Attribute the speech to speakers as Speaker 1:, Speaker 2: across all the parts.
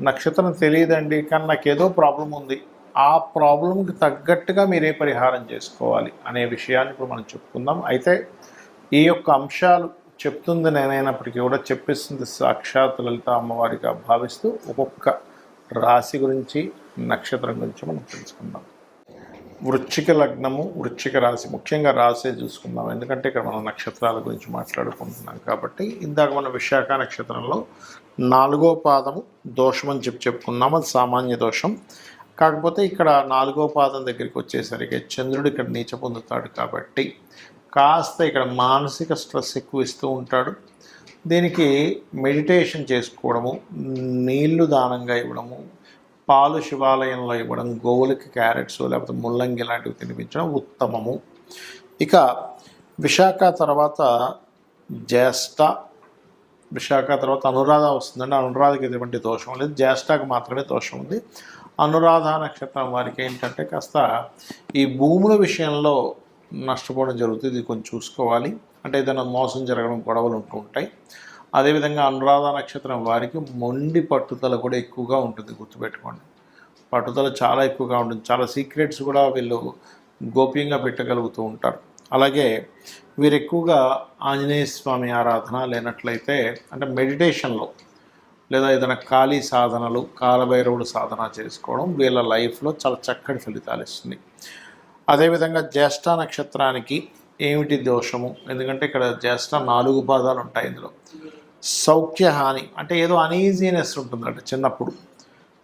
Speaker 1: నక్షత్రం తెలియదండి కానీ నాకు ఏదో ప్రాబ్లం ఉంది. ఆ ప్రాబ్లంకి తగ్గట్టుగా మీరే పరిహారం చేసుకోవాలి అనే విషయాన్ని ఇప్పుడు మనం చెప్పుకుందాం. అయితే ఈ యొక్క అంశాలు చెప్తుంది నేనైనప్పటికీ కూడా చెప్పిస్తుంది సాక్షాత్ లలిత అమ్మవారిగా భావిస్తూ ఒక్కొక్క రాశి గురించి నక్షత్రం గురించి మనం తెలుసుకుందాం. వృశ్చిక లగ్నము వృశ్చిక రాశి. ముఖ్యంగా రాసే చూసుకుందాం. ఎందుకంటే ఇక్కడ మనం నక్షత్రాల గురించి మాట్లాడుకుంటున్నాం కాబట్టి ఇందాక మన విశాఖ నక్షత్రంలో నాలుగో పాదము దోషం అని చెప్పి చెప్పుకున్నాం. అది సామాన్య దోషం. కాకపోతే ఇక్కడ నాలుగో పాదం దగ్గరికి వచ్చేసరికి చంద్రుడు ఇక్కడ నీచ పొందుతాడు కాబట్టి కాస్త ఇక్కడ మానసిక స్ట్రెస్ ఎక్కువ ఇస్తూ ఉంటాడు. దీనికి మెడిటేషన్ చేసుకోవడము నీళ్ళు దానంగా ఇవ్వడము పాలు శివాలయంలో ఇవ్వడం గోవులకి క్యారెట్స్ లేకపోతే ముల్లంగి లాంటివి తినిపించడం ఉత్తమము. ఇక విశాఖ తర్వాత జ్యేష్ఠ. విశాఖ తర్వాత అనురాధ వస్తుందండి. అనురాధకి ఎటువంటి దోషం లేదు. జ్యేష్ఠకు మాత్రమే దోషం ఉంది. అనురాధ నక్షత్రం వారికి ఏంటంటే కాస్త ఈ భూముల విషయంలో నష్టపోవడం జరుగుతుంది. ఇది కొంచెం చూసుకోవాలి. అంటే ఏదైనా మోసం జరగడం గొడవలు ఉంటూ ఉంటాయి. అదేవిధంగా అనురాధ నక్షత్రం వారికి మొండి పట్టుదల కూడా ఎక్కువగా ఉంటుంది గుర్తుపెట్టుకోండి. పట్టుదల చాలా ఎక్కువగా ఉంటుంది. చాలా సీక్రెట్స్ కూడా వీళ్ళు గోప్యంగా పెట్టగలుగుతూ ఉంటారు. అలాగే వీరు ఎక్కువగా ఆంజనేయ స్వామి ఆరాధన లేనట్లయితే అంటే మెడిటేషన్లో లేదా ఏదైనా ఖాళీ సాధనలు కాలభైరవుడు సాధన చేసుకోవడం వీళ్ళ లైఫ్లో చాలా చక్కటి ఫలితాలు ఇస్తుంది. అదేవిధంగా జ్యేష్ఠ నక్షత్రానికి ఏమిటి దోషము? ఎందుకంటే ఇక్కడ జ్యేష్ఠ నాలుగు పాదాలు ఉంటాయి ఇందులో. సౌఖ్యహాని అంటే ఏదో అనీజీనెస్ ఉంటుందంట చిన్నప్పుడు.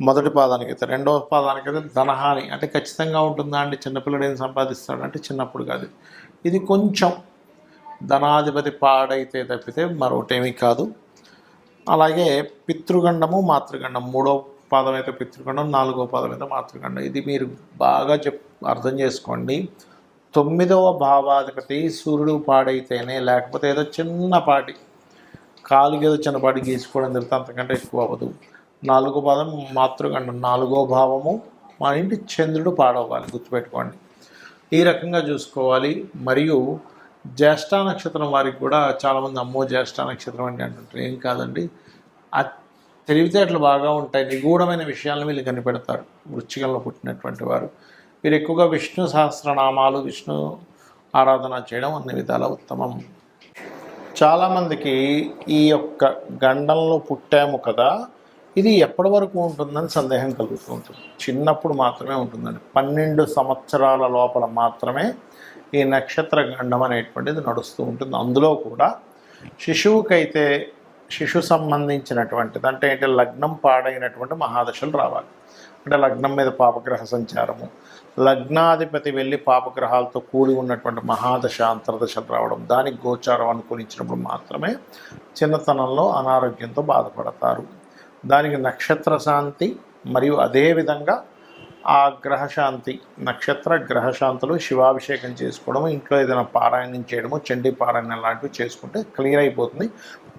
Speaker 1: మొదటి పాదానికి అయితే రెండవ పాదానికి అయితే ధనహాని అంటే ఖచ్చితంగా ఉంటుందా అండి? చిన్నపిల్లడు ఏం సంపాదిస్తాడు అంటే చిన్నప్పుడు కాదు. ఇది కొంచెం ధనాధిపతి పాడైతే తప్పితే మరొకటేమీ కాదు. అలాగే పితృగండము మాతృగండం మూడో పాదం అయితే పితృగండం నాలుగో పాదం అయితే మాతృగండం. ఇది మీరు బాగా చెప్ అర్థం చేసుకోండి. తొమ్మిదవ భావాధిపతి సూర్యుడు పాడైతేనే లేకపోతే ఏదో చిన్నపాటి కాలు ఏదో చిన్నపాటి గీసుకోవడం జరిగితే అంతకంటే ఎక్కువ అవ్వదు. నాలుగో పాదం మాతృగండం నాలుగో భావము మా ఇంటి చంద్రుడు పాడవ్వాలి. గుర్తుపెట్టుకోండి. ఈ రకంగా చూసుకోవాలి. మరియు జ్యేష్ఠ నక్షత్రం వారికి కూడా చాలామంది అమ్మో జ్యేష్ఠ నక్షత్రం అంటే అంటుంటారు. ఏం కాదండి? తెలివితేటలు బాగా ఉంటాయి. నిగూఢమైన విషయాలను వీళ్ళు కనిపెడతారు. వృచ్చికంలో పుట్టినటువంటి వారు. వీరు ఎక్కువగా విష్ణు సహస్రనామాలు విష్ణు ఆరాధన చేయడం అన్ని విధాల ఉత్తమం. చాలామందికి ఈ యొక్క గండంలో పుట్టాము కదా ఇది ఎప్పటి వరకు ఉంటుందని సందేహం కలుగుతూ ఉంటుంది. చిన్నప్పుడు మాత్రమే ఉంటుందండి. పన్నెండు సంవత్సరాల లోపల మాత్రమే ఈ నక్షత్ర గండం అనేటువంటిది నడుస్తూ ఉంటుంది. అందులో కూడా శిశువుకైతే శిశు సంబంధించినటువంటిది అంటే ఏంటి లగ్నం పాడైనటువంటి మహాదశలు రావాలి. అంటే లగ్నం మీద పాపగ్రహ సంచారము లగ్నాధిపతి వెళ్ళి పాపగ్రహాలతో కూడి ఉన్నటువంటి మహాదశ అంతర్దశలు రావడం దానికి గోచారం అనుకూలించినప్పుడు మాత్రమే చిన్నతనంలో అనారోగ్యంతో బాధపడతారు. దానికి నక్షత్ర శాంతి మరియు అదేవిధంగా ఆ గ్రహశాంతి నక్షత్ర గ్రహశాంతులు శివాభిషేకం చేసుకోవడం ఇంట్లో ఏదైనా పారాయణం చేయడము చండీ పారాయణం లాంటివి చేసుకుంటే క్లియర్ అయిపోతుంది.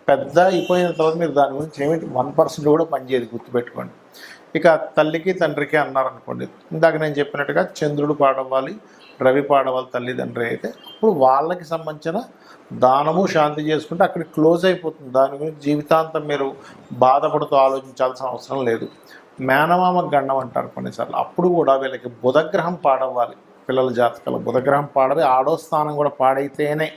Speaker 1: పెద్ద అయిపోయిన తర్వాత మీరు దాని గురించి ఏమిటి? వన్ పర్సెంట్ కూడా పనిచేయదు గుర్తుపెట్టుకోండి. ఇక తల్లికి తండ్రికి అన్నారనుకోండి. ఇందాక నేను చెప్పినట్టుగా చంద్రుడు పాడవ్వాలి రవి పాడవాలి తల్లిదండ్రి అయితే అప్పుడు వాళ్ళకి సంబంధించిన దానము శాంతి చేసుకుంటే అక్కడ క్లోజ్ అయిపోతుంది. దాని గురించి జీవితాంతం మీరు బాధపడుతూ ఆలోచించాల్సిన అవసరం లేదు. మేనమామ గండం అంటారు కొన్నిసార్లు. అప్పుడు కూడా వీళ్ళకి బుధగ్రహం పాడవ్వాలి. పిల్లల జాతకాలు బుధగ్రహం పాడవి ఆడో స్థానం కూడా పాడైతేనే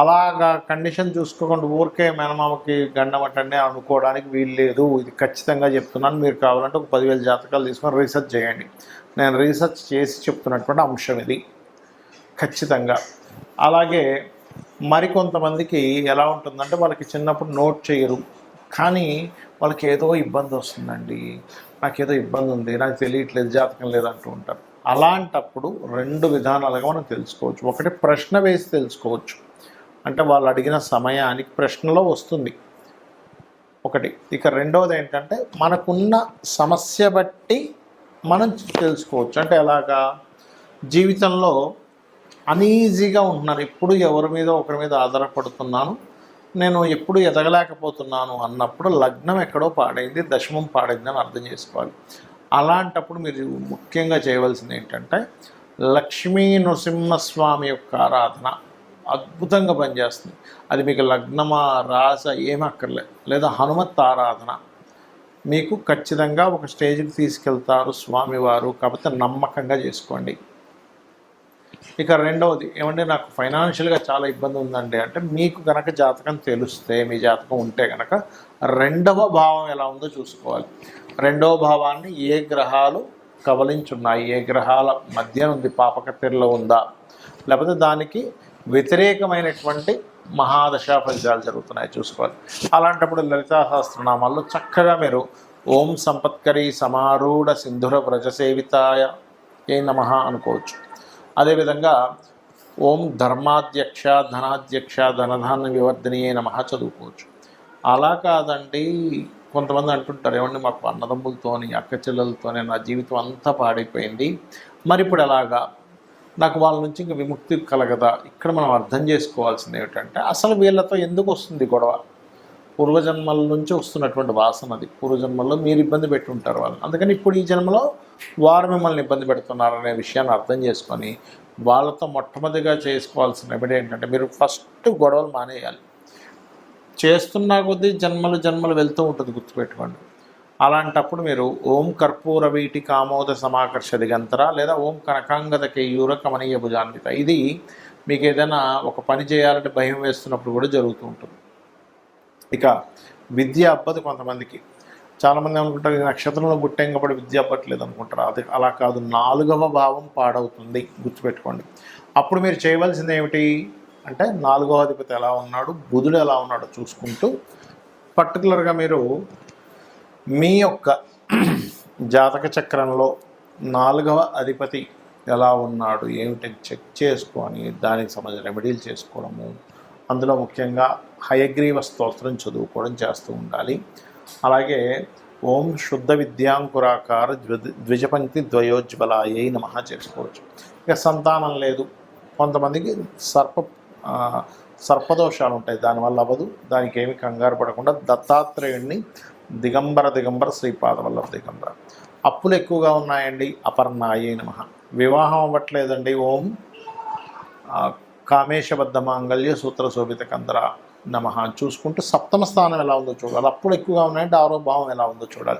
Speaker 1: అలాగా కండిషన్ చూసుకోకుండా ఊరికే మేనమామకి గండమటండి అనుకోవడానికి వీలు లేదు ఇది ఖచ్చితంగా చెప్తున్నాను. మీరు కావాలంటే ఒక పదివేల జాతకాలు తీసుకొని రీసెర్చ్ చేయండి. నేను రీసెర్చ్ చేసి చెప్తున్నటువంటి అంశం ఇది. ఖచ్చితంగా. అలాగే మరికొంతమందికి ఎలా ఉంటుందంటే వాళ్ళకి చిన్నప్పుడు నోట్ చేయరు. కానీ వాళ్ళకి ఏదో ఇబ్బంది వస్తుందండి. నాకేదో ఇబ్బంది ఉంది. నాకు తెలియట్లేదు జాతకం లేదంటూ ఉంటారు. అలాంటప్పుడు రెండు విధానాలుగా మనం తెలుసుకోవచ్చు. ఒకటి ప్రశ్న వేసి తెలుసుకోవచ్చు. అంటే వాళ్ళు అడిగిన సమయానికి ప్రశ్నలో వస్తుంది. ఒకటి. ఇక రెండవది ఏంటంటే మనకున్న సమస్య బట్టి మనం తెలుసుకోవచ్చు. అంటే ఎలాగా? జీవితంలో అనీజీగా ఉంటున్నాను. ఎప్పుడు ఎవరి మీద ఒకరి మీద ఆధారపడుతున్నాను. నేను ఎప్పుడు ఎదగలేకపోతున్నాను అన్నప్పుడు లగ్నం ఎక్కడో పాడైంది దశమం పాడైంది అని అర్థం చేసుకోవాలి. అలాంటప్పుడు మీరు ముఖ్యంగా చేయవలసింది ఏంటంటే లక్ష్మీ నృసింహస్వామి యొక్క ఆరాధన. అద్భుతంగా పనిచేస్తుంది. అది మీకు లగ్నమా రాస ఏమక్కర్లేదు లేదా హనుమత్ ఆరాధన. మీకు ఖచ్చితంగా ఒక స్టేజ్కి తీసుకెళ్తారు స్వామివారు. కాకపోతే నమ్మకంగా చేసుకోండి. ఇక రెండవది ఏమంటే నాకు ఫైనాన్షియల్గా చాలా ఇబ్బంది ఉందండి అంటే మీకు కనుక జాతకం తెలిస్తే మీ జాతకం ఉంటే కనుక రెండవ భావం ఎలా ఉందో చూసుకోవాలి. రెండవ భావాన్ని ఏ గ్రహాలు కవలించున్నాయి? ఏ గ్రహాల మధ్య ఉంది? పాపకత్తెరలో ఉందా? లేకపోతే దానికి వ్యతిరేకమైనటువంటి మహాదశా ఫలితాలు జరుగుతున్నాయి చూసుకోవాలి. అలాంటప్పుడు లలితా సహస్రనామాల్లో చక్కగా మీరు ఓం సంపత్కరి సమారూఢ సింధుర వ్రజసేవితాయ ఏ నమ అనుకోవచ్చు. అదేవిధంగా ఓం ధర్మాధ్యక్ష ధనాధ్యక్ష ధనధాన్య వివర్ధనీయే నమ చదువుకోవచ్చు. అలా కాదండి. కొంతమంది అంటుంటారు ఏమండి మాకు అన్నదమ్ములతోని అక్క చెల్లెలతోనే నా జీవితం అంతా పాడైపోయింది. మరి ఇప్పుడు ఎలాగా? నాకు వాళ్ళ నుంచి ఇంక విముక్తి కలగదా? ఇక్కడ మనం అర్థం చేసుకోవాల్సింది ఏమిటంటే అసలు వీళ్ళతో ఎందుకు వస్తుంది గొడవ? పూర్వజన్మల నుంచి వస్తున్నటువంటి వాసన అది. పూర్వజన్మల్లో మీరు ఇబ్బంది పెట్టుంటారు వాళ్ళు అందుకని ఇప్పుడు ఈ జన్మలో వారు మిమ్మల్ని ఇబ్బంది పెడుతున్నారు అనే విషయాన్ని అర్థం చేసుకొని వాళ్ళతో మొట్టమొదటిగా చేసుకోవాల్సిన రెమెడీ ఏంటంటే మీరు ఫస్ట్ గొడవలు మానేయాలి. చేస్తున్నా కొద్దీ జన్మలు జన్మలు వెళ్తూ ఉంటుంది గుర్తుపెట్టుకోండి. అలాంటప్పుడు మీరు ఓం కర్పూర వీటి కామోద సమాకర్ష దిగంతర లేదా ఓం కనకాంగద కేయూర కమనీయ భుజాన్విత. ఇది మీకు ఏదైనా ఒక పని చేయాలంటే భయం వేస్తున్నప్పుడు కూడా జరుగుతూ ఉంటుంది. ఇక విద్య అబ్బదు కొంతమందికి. చాలామంది అనుకుంటారు ఈ నక్షత్రంలో పుట్టాం కాబట్టి విద్య అబ్బట్లేదు అనుకుంటారు. అది అలా కాదు నాలుగవ భావం పాడవుతుంది. గుర్తుపెట్టుకోండి. అప్పుడు మీరు చేయవలసింది ఏమిటి? అంటే నాలుగవ అధిపతి ఎలా ఉన్నాడు? బుధుడు ఎలా ఉన్నాడో చూసుకుంటూ పర్టికులర్గా మీరు మీ యొక్క జాతక చక్రంలో నాలుగవ అధిపతి ఎలా ఉన్నాడు? ఏమిటి చెక్ చేసుకొని దానికి సంబంధించిన రెమెడీలు చేసుకోవడము అందులో ముఖ్యంగా హయగ్రీవ స్తోత్రం చదువుకోవడం చేస్తూ ఉండాలి. అలాగే ఓం శుద్ధ విద్యాంకురాకార ద్వి ద్విజపంక్తి ద్వయోజ్వలాయై నమ చేసుకోవచ్చు. ఇక సంతానం లేదు. కొంతమందికి సర్ప సర్పదోషాలు ఉంటాయి. దానివల్ల అవ్వదు. దానికి ఏమి కంగారు పడకుండా దత్తాత్రేయుడిని దిగంబర దిగంబర శ్రీపాద వల్లభ దిగంబర. అప్పులు ఎక్కువగా ఉన్నాయండి. అపర్ణాయే నమ. వివాహం అవ్వట్లేదండి. ఓం కామేశబద్ధ మాంగళ్య సూత్ర శోభిత కందర నమ చూసుకుంటూ సప్తమ స్థానం ఎలా ఉందో చూడాలి. అప్పుడు ఎక్కువగా ఉన్నాయంటే ఆరో భావం ఎలా ఉందో చూడాలి.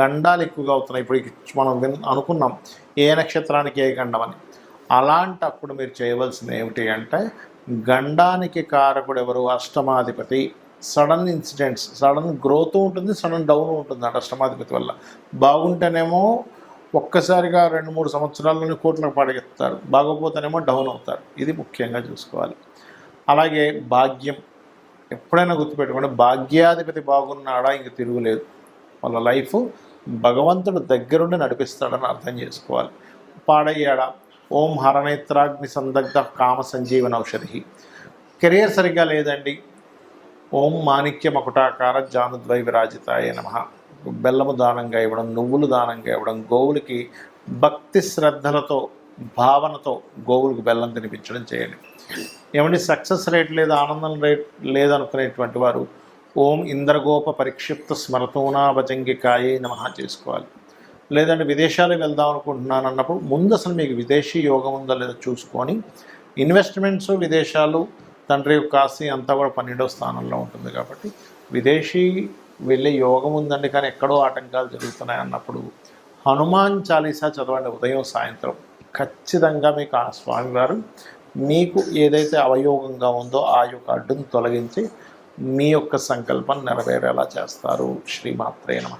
Speaker 1: గండాలు ఎక్కువగా అవుతున్నాయి. ఇప్పుడు మనం అనుకున్నాం. ఏ నక్షత్రానికి ఏ గండం అని. అలాంటప్పుడు మీరు చేయవలసింది ఏమిటి అంటే గండానికి కారకుడు ఎవరు? అష్టమాధిపతి. సడన్ ఇన్సిడెంట్స్ సడన్ గ్రోత్ ఉంటుంది సడన్ డౌన్ ఉంటుంది అంట అష్టమాధిపతి వల్ల. బాగుంటేనేమో ఒక్కసారిగా రెండు మూడు సంవత్సరాల్లోనే కోట్లకు పడగెత్తారు బాగోపోతేనేమో డౌన్ అవుతారు. ఇది ముఖ్యంగా చూసుకోవాలి. అలాగే భాగ్యం. ఎప్పుడైనా గుర్తుపెట్టుకోండి భాగ్యాధిపతి బాగున్నాడా ఇంక తిరుగులేదు. వాళ్ళ లైఫ్ భగవంతుడు దగ్గరుండి నడిపిస్తాడని అర్థం చేసుకోవాలి. పాడయ్యాడా? ఓం హరనేత్రాగ్ని సందగ్ధ కామ సంజీవన ఔషధి కెరియర్ సరిగ్గా లేదండి. ఓం మాణిక్య మకుటాకార జానుద్వై విరాజితాయ నమ. బెల్లము దానంగా ఇవ్వడం నువ్వులు దానంగా ఇవ్వడం గోవులకి భక్తి శ్రద్ధలతో భావనతో గోవులకు బెల్లం తినిపించడం చేయండి. ఏమండి సక్సెస్ రేట్ లేదు ఆనందం రేట్ లేదనుకునేటువంటి వారు ఓం ఇంద్రగోప పరిక్షిప్త స్మరతోనా భజంగికాయే నమ చేసుకోవాలి. లేదంటే విదేశాలకు వెళ్దాం అనుకుంటున్నాను అన్నప్పుడు ముందు అసలు మీకు విదేశీ యోగం ఉందో లేదో చూసుకొని ఇన్వెస్ట్మెంట్స్ విదేశాలు తండ్రి యొక్క ఆస్తి అంతా కూడా పన్నెండవ స్థానంలో ఉంటుంది కాబట్టి విదేశీ వెళ్ళే యోగం ఉందండి కానీ ఎక్కడో ఆటంకాలు జరుగుతున్నాయి అన్నప్పుడు హనుమాన్ చాలీసా చదవండి ఉదయం సాయంత్రం. ఖచ్చితంగా మీకు ఆ స్వామివారు మీకు ఏదైతే అవయోగంగా ఉందో ఆ యొక్క అడ్డును తొలగించి మీ యొక్క సంకల్పం నెరవేరేలా చేస్తారు. శ్రీమాత్రే నమ.